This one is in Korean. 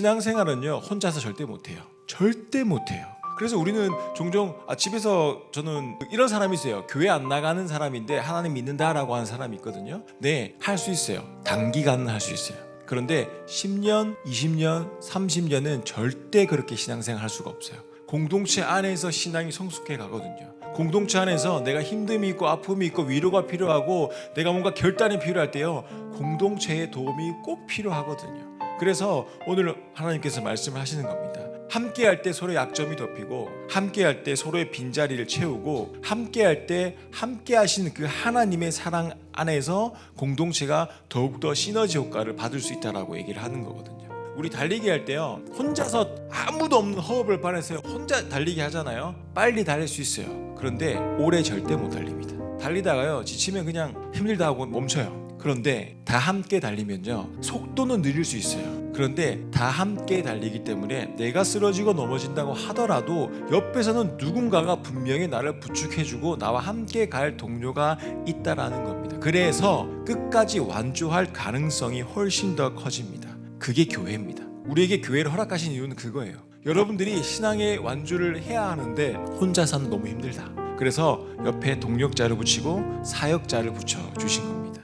신앙생활은요 혼자서 절대 못해요. 절대 못해요. 그래서 우리는 종종 아, 집에서 저는 이런 사람이 있어요. 교회 안 나가는 사람인데 하나님 믿는다라고 하는 사람이 있거든요. 네, 할 수 있어요. 단기간은 할 수 있어요. 그런데 10년, 20년, 30년은 절대 그렇게 신앙생활 할 수가 없어요. 공동체 안에서 신앙이 성숙해 가거든요. 공동체 안에서 내가 힘듦이 있고 아픔이 있고 위로가 필요하고 내가 뭔가 결단이 필요할 때요. 공동체의 도움이 꼭 필요하거든요. 그래서 오늘 하나님께서 말씀을 하시는 겁니다. 함께 할 때 서로의 약점이 덮이고 함께 할 때 서로의 빈자리를 채우고 함께 할 때 함께 하시는 그 하나님의 사랑 안에서 공동체가 더욱더 시너지 효과를 받을 수 있다라고 얘기를 하는 거거든요. 우리 달리기 할 때요. 혼자서 아무도 없는 허업을 반해서 혼자 달리기 하잖아요. 빨리 달릴 수 있어요. 그런데 오래 절대 못 달립니다. 달리다가요. 지치면 그냥 힘들다 하고 멈춰요. 그런데 다 함께 달리면요. 속도는 느릴 수 있어요. 그런데 다 함께 달리기 때문에 내가 쓰러지고 넘어진다고 하더라도 옆에서는 누군가가 분명히 나를 부축해주고 나와 함께 갈 동료가 있다라는 겁니다. 그래서 끝까지 완주할 가능성이 훨씬 더 커집니다. 그게 교회입니다. 우리에게 교회를 허락하신 이유는 그거예요. 여러분들이 신앙의 완주를 해야 하는데 혼자서는 너무 힘들다. 그래서 옆에 동력자를 붙이고 사역자를 붙여 주신 겁니다.